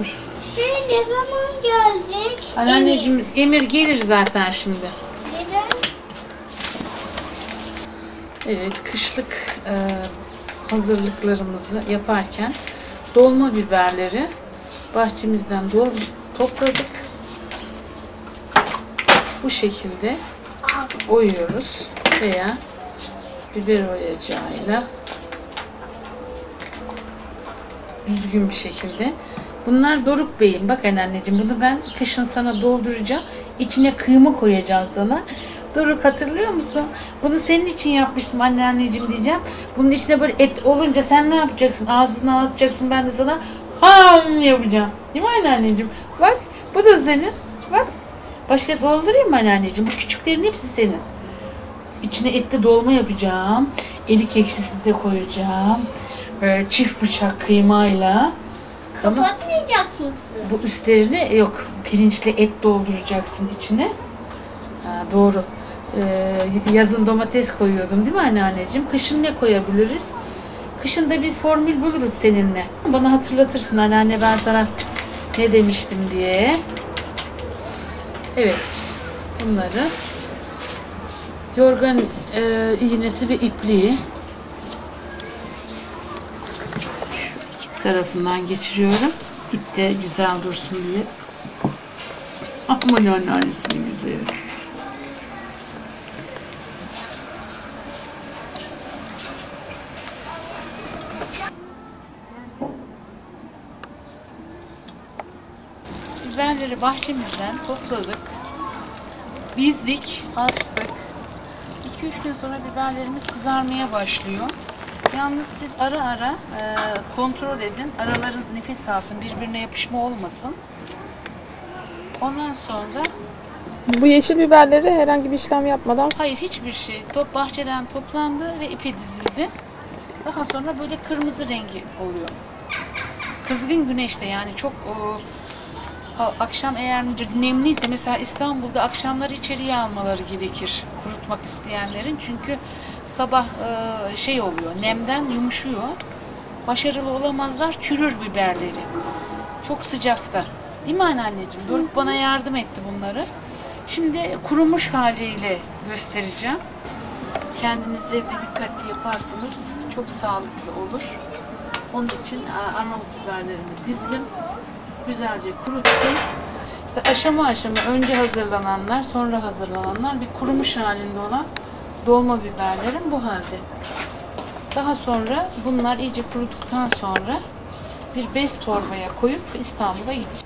Dur. Şey ne zaman gelecek? Anneanneciğim Emir gelir zaten şimdi. Neden? Evet, kışlık e, hazırlıklarımızı yaparken dolma biberleri bahçemizden dol topladık. Bu şekilde oyuyoruz veya biber oyacağıyla düzgün bir şekilde. Bunlar Doruk Bey'in. Bak anneanneciğim bunu ben kışın sana dolduracağım. İçine kıyma koyacağım sana. Doruk hatırlıyor musun? Bunu senin için yapmıştım anneanneciğim diyeceğim. Bunun içine böyle et olunca sen ne yapacaksın? Ağzını ağzıcaksın ben de sana ham yapacağım. Değil mi anneanneciğim? Bak bu da senin. Bak. Başka doldurayım mı anneanneciğim? Bu küçüklerin hepsi senin. İçine etli dolma yapacağım. Erik ekşisi de koyacağım. Böyle çift bıçak kıymayla. Tamam. Kapatmayacak mısın? Bu üstlerine yok pirinçli et dolduracaksın içine. Ha, doğru. Ee, yazın domates koyuyordum değil mi anneanneciğim? Kışın ne koyabiliriz? Kışın da bir formül buluruz seninle. Bana hatırlatırsın anneanne ben sana ne demiştim diye. Evet. Bunları yorgan e, iğnesi ve ipliği tarafından geçiriyorum. İp de güzel dursun diye. Aman anneannesinin güzeli. Biberleri bahçemizden topladık. Bizdik, açtık. 2-3 gün sonra biberlerimiz kızarmaya başlıyor. Yalnız siz ara ara e, kontrol edin. Araların nefes alsın, birbirine yapışma olmasın. Ondan sonra Bu yeşil biberleri herhangi bir işlem yapmadan hayır hiçbir şey. Top bahçeden toplandı ve ipe dizildi. Daha sonra böyle kırmızı rengi oluyor. Kızgın güneşte yani çok o, ha- akşam eğer nemliyse mesela İstanbul'da akşamları içeriye almaları gerekir kurutmak isteyenlerin. Çünkü sabah e, şey oluyor nemden yumuşuyor. Başarılı olamazlar çürür biberleri. Çok sıcakta. Değil mi anneanneciğim? Doruk bana yardım etti bunları. Şimdi kurumuş haliyle göstereceğim. Kendiniz evde dikkatli yaparsanız çok sağlıklı olur. Onun için Arnavut biberlerimi dizdim. Güzelce kuruttum. İşte aşama aşama önce hazırlananlar, sonra hazırlananlar bir kurumuş halinde olan dolma biberlerim bu halde. Daha sonra bunlar iyice kuruduktan sonra bir bez torbaya koyup İstanbul'a gideceğim.